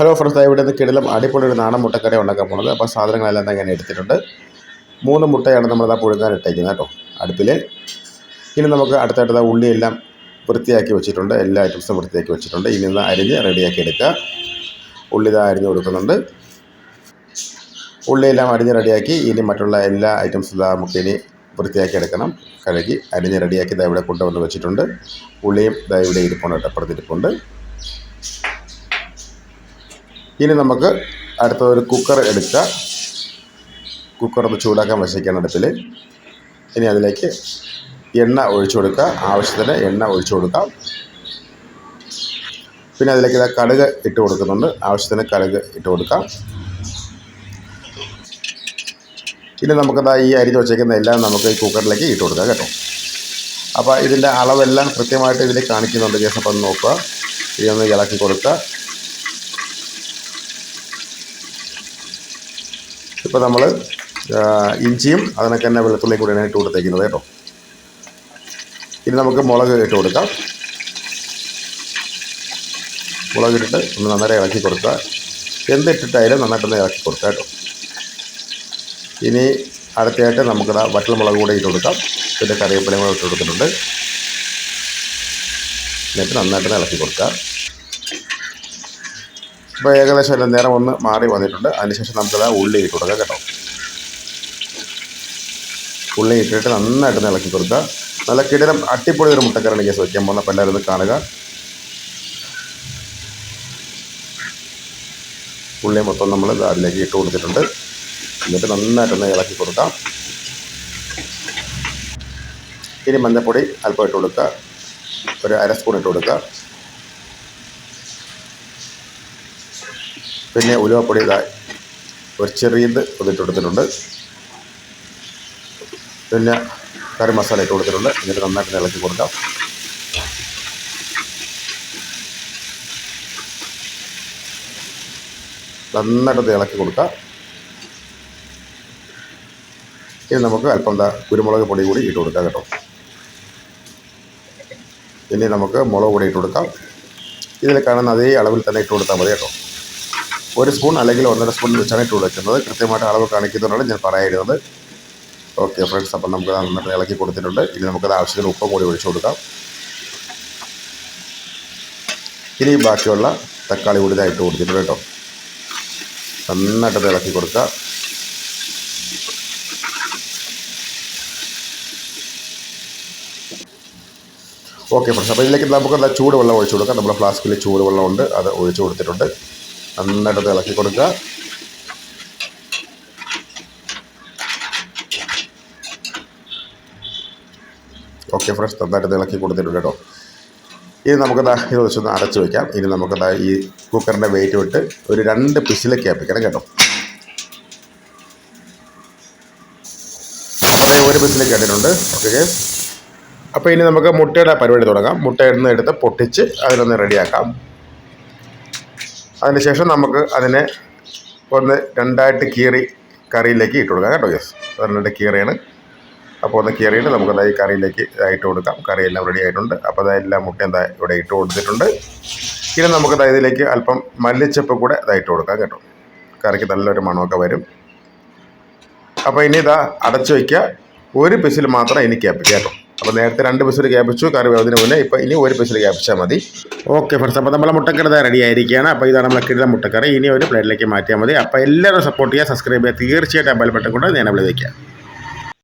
Hello friends ഇവിടെ നിന്ന് കിടലും അടിപൊളി ഒരു നാടൻ മുട്ടക്കറി ഉണ്ടാക്കാൻ പോണത്. അപ്പോൾ സാധനങ്ങളെല്ലാം തന്നെ എടുത്തിട്ടുണ്ട്. മൂന്ന് മുട്ടയാണ് നമ്മളിതാ പുഴുങ്ങാൻ ഇട്ടേക്കുന്നത് കേട്ടോ അടുപ്പിൽ ഇനി നമുക്ക് അടുത്തടുത്ത ഉള്ളിയെല്ലാം വൃത്തിയാക്കി വെച്ചിട്ടുണ്ട്. എല്ലാ ഐറ്റംസും വൃത്തിയാക്കി വെച്ചിട്ടുണ്ട്. ഇനി ഒന്ന് അരിഞ്ഞ് റെഡിയാക്കി എടുക്കുക. ഉള്ളി ഇതാ അരിഞ്ഞ് കൊടുക്കുന്നുണ്ട്. ഉള്ളിയെല്ലാം അരിഞ്ഞ് റെഡിയാക്കി ഇനി മറ്റുള്ള എല്ലാ ഐറ്റംസും ഇതാ നമുക്ക് ഇനി വൃത്തിയാക്കി എടുക്കണം. കഴുകി അരിഞ്ഞ് റെഡിയാക്കി ഇതാ ഇവിടെ കൊണ്ടുവന്ന് വെച്ചിട്ടുണ്ട്. ഉള്ളിയും ഇതാ ഇവിടെ ഇരിപ്പുണ്ട് കേട്ടോ അപ്പുറത്തിരിപ്പുണ്ട് ഇനി നമുക്ക് അടുത്തൊരു കുക്കർ എടുക്കുക കുക്കർ ഒന്ന് ചൂടാക്കാൻ വശിക്കാൻ അടുപ്പിൽ ഇനി അതിലേക്ക് എണ്ണ ഒഴിച്ചു കൊടുക്കുക. ആവശ്യത്തിന് എണ്ണ ഒഴിച്ചു കൊടുക്കാം. പിന്നെ അതിലേക്ക് ഇതാ കടുക് ഇട്ട് കൊടുക്കുന്നുണ്ട്. ആവശ്യത്തിന് കടുക് ഇട്ട് കൊടുക്കാം. ഇനി നമുക്കതാ ഈ അരി വച്ചേക്കുന്ന എല്ലാം നമുക്ക് ഈ കുക്കറിലേക്ക് ഇട്ട് കൊടുക്കാം കേട്ടോ. അപ്പോൾ ഇതിന്റെ അളവെല്ലാം കൃത്യമായിട്ട് ഇതിൽ കാണിക്കുന്നുണ്ട്. കേസ് അപ്പം നോക്കുക. ഇതൊന്ന് ഇളക്കി കൊടുക്കുക. ഇപ്പോൾ നമ്മൾ ഇഞ്ചിയും അതിനൊക്കെ തന്നെ വെളുത്തുള്ളിയും കൂടിയാണ് ഇട്ട് കൊടുത്തേക്കുന്നത് കേട്ടോ. ഇനി നമുക്ക് മുളക് ഇട്ട് കൊടുക്കാം. മുളക് ഇട്ടിട്ട് ഒന്ന് നന്നായി ഇളക്കി കൊടുക്കുക. എന്തിട്ടിട്ടായാലും നന്നായിട്ടൊന്ന് ഇളക്കി കൊടുക്കുക കേട്ടോ. ഇനി അടുത്തയായിട്ട് നമുക്ക് വറ്റൽ മുളക് കൂടെ ഇട്ട് കൊടുക്കാം. പിന്നെ കറിവേപ്പിലയും കൂടെ ഇട്ട് കൊടുത്തിട്ടുണ്ട്. എന്നിട്ട് നന്നായിട്ടൊന്ന് ഇളക്കി കൊടുക്കുക. ഇപ്പോൾ ഏകദേശം എല്ലാം നേരം ഒന്ന് മാറി വന്നിട്ടുണ്ട്. അതിനുശേഷം നമുക്കത് ഉള്ളി ഇട്ട് കൊടുക്കാം കേട്ടോ. ഉള്ളി ഇട്ടിട്ട് നന്നായിട്ട് ഇളക്കി കൊടുക്കുക. നല്ല കിടിലം അട്ടിപ്പൊളി ഒരു മുട്ടക്കറി കേസ് വയ്ക്കാൻ പോകുന്ന അപ്പോൾ എല്ലാവരും കാണുക. ഉള്ളി മൊത്തം നമ്മൾ അതിലേക്ക് ഇട്ട് കൊടുത്തിട്ടുണ്ട്. എന്നിട്ട് നന്നായിട്ടൊന്ന് ഇളക്കി കൊടുക്കാം. ഇനി മഞ്ഞൾപ്പൊടി അല്പം ഇട്ട് കൊടുക്കുക. ഒരു അര സ്പൂൺ ഇട്ട് കൊടുക്കുക. പിന്നെ ഉലുവപ്പൊടി ഇതായി ഒരു ചെറിയത് ഒന്നിട്ട് കൊടുത്തിട്ടുണ്ട്. പിന്നെ കറി മസാല ഇട്ട് കൊടുത്തിട്ടുണ്ട്. എന്നിട്ട് നന്നായിട്ട് ഇളക്കി കൊടുക്കാം. നന്നായിട്ട് ഇളക്കി കൊടുക്കാം. ഇനി നമുക്ക് അല്പം കുരുമുളക് പൊടി കൂടി ഇട്ട് കൊടുക്കാം കേട്ടോ. ഇനി നമുക്ക് മുളക് പൊടി ഇട്ട് കൊടുക്കാം. ഇതിൽ കാണുന്ന അതേ അളവിൽ തന്നെ ഇട്ട് കൊടുത്താൽ മതി കേട്ടോ. ഒരു സ്പൂൺ അല്ലെങ്കിൽ ഒന്നര സ്പൂൺ വെച്ചാണ് ഇട്ട് കൊടുക്കുന്നത്. കൃത്യമായിട്ട് അളവ് കാണിക്കുന്നതുകൊണ്ടാണ് ഞാൻ പറയായിരുന്നത്. ഓക്കെ ഫ്രണ്ട്സ് അപ്പം നമുക്ക് നന്നായിട്ട് ഇളക്കി കൊടുത്തിട്ടുണ്ട്. ഇനി നമുക്കത് ആവശ്യത്തിന് ഉപ്പ് കൂടി ഒഴിച്ചു കൊടുക്കാം. ഇനി ബാക്കിയുള്ള തക്കാളി കൂടി ഇതായിട്ട് കൊടുത്തിട്ടുണ്ട് കേട്ടോ. നന്നായിട്ട് ഇളക്കി കൊടുക്കുക. ഓക്കെ ഫ്രണ്ട്സ് അപ്പോൾ ഇതിലേക്ക് നമുക്ക് എന്താ ചൂടുവെള്ളം ഒഴിച്ചു കൊടുക്കാം. നമ്മുടെ ഫ്ലാസ്കിൽ ചൂടുവെള്ളം ഉണ്ട്. അത് ഒഴിച്ചു കൊടുത്തിട്ടുണ്ട്. നന്നായിട്ട് ഇളക്കി കൊടുക്കുക. ഓക്കെ ഫ്രഷ് നന്നായിട്ട് ഇളക്കി കൊടുത്തിട്ടുണ്ട് കേട്ടോ. ഇനി നമുക്കതാ ഇത് വെച്ചൊന്ന് അടച്ചു വയ്ക്കാം ഇനി നമുക്കതാ ഈ കുക്കറിന്റെ വെയിറ്റ് വിട്ട് ഒരു രണ്ട് പിസിലേക്ക് ഏൽപ്പിക്കണം കേട്ടോ. അപ്പോൾ ഒരു പിസിലേക്ക് ഇട്ടിട്ടുണ്ട് ഓക്കെ അപ്പോൾ ഇനി നമുക്ക് മുട്ടയുടെ പരിപാടി തുടങ്ങാം. മുട്ട ഇടുന്ന എടുത്ത് പൊട്ടിച്ച് അതിനൊന്ന് റെഡിയാക്കാം അതിനുശേഷം നമുക്ക് അതിനെ ഒന്ന് രണ്ടായിട്ട് കീറി കറിയിലേക്ക് ഇട്ട് കൊടുക്കാം കേട്ടോ യെസ് രണ്ട് കീറിയാണ്. അപ്പോൾ ഒന്ന് കീറിയിട്ട് നമുക്ക് ഈ കറിയിലേക്ക് ഇട്ട് കൊടുക്കാം. കറിയെല്ലാം റെഡി ആയിട്ടുണ്ട്. അപ്പോൾ അതെല്ലാം എന്താ ഇവിടെ ഇട്ട് കൊടുത്തിട്ടുണ്ട്. ഇനി നമുക്ക് ഇതിലേക്ക് അല്പം മല്ലിച്ചപ്പ് കൂടെ ഇതായിട്ട് കൊടുക്കാം കേട്ടോ. കറിക്ക് നല്ലൊരു മണമൊക്കെ വരും. അപ്പോൾ ഇനി ഇതാ അടച്ചു വയ്ക്കുക. ഒരു പിസിൽ മാത്രം ക്യാപ്പിക്കുക കേട്ടോ. അപ്പോൾ നേരത്തെ രണ്ട് പിസിൽ ക്യാപിച്ചു കറി അതിന് മുന്നേ ഇപ്പോൾ ഇനി ഒരു പിസിൽ ക്യാപിച്ചാൽ മതി. ഓക്കെ ഫ്രണ്ട്സ് അപ്പോൾ നമ്മളെ മുട്ടക്കറി റെഡി ആയിരിക്കുകയാണ്. അപ്പോൾ ഇതാണ് നമ്മളെ കിട്ടുന്ന മുട്ടക്കറി. ഇനി ഒരു പ്ലേറ്റിലേക്ക് മാറ്റിയാൽ മതി. അപ്പോൾ എല്ലാവരും സപ്പോർട്ട് ചെയ്യുക സബ്സ്ക്രൈബ് ചെയ്യുക. തീർച്ചയായിട്ടും ബെൽ ബട്ടൺ കൊണ്ട് ഞാൻ അവിടെ വയ്ക്കാം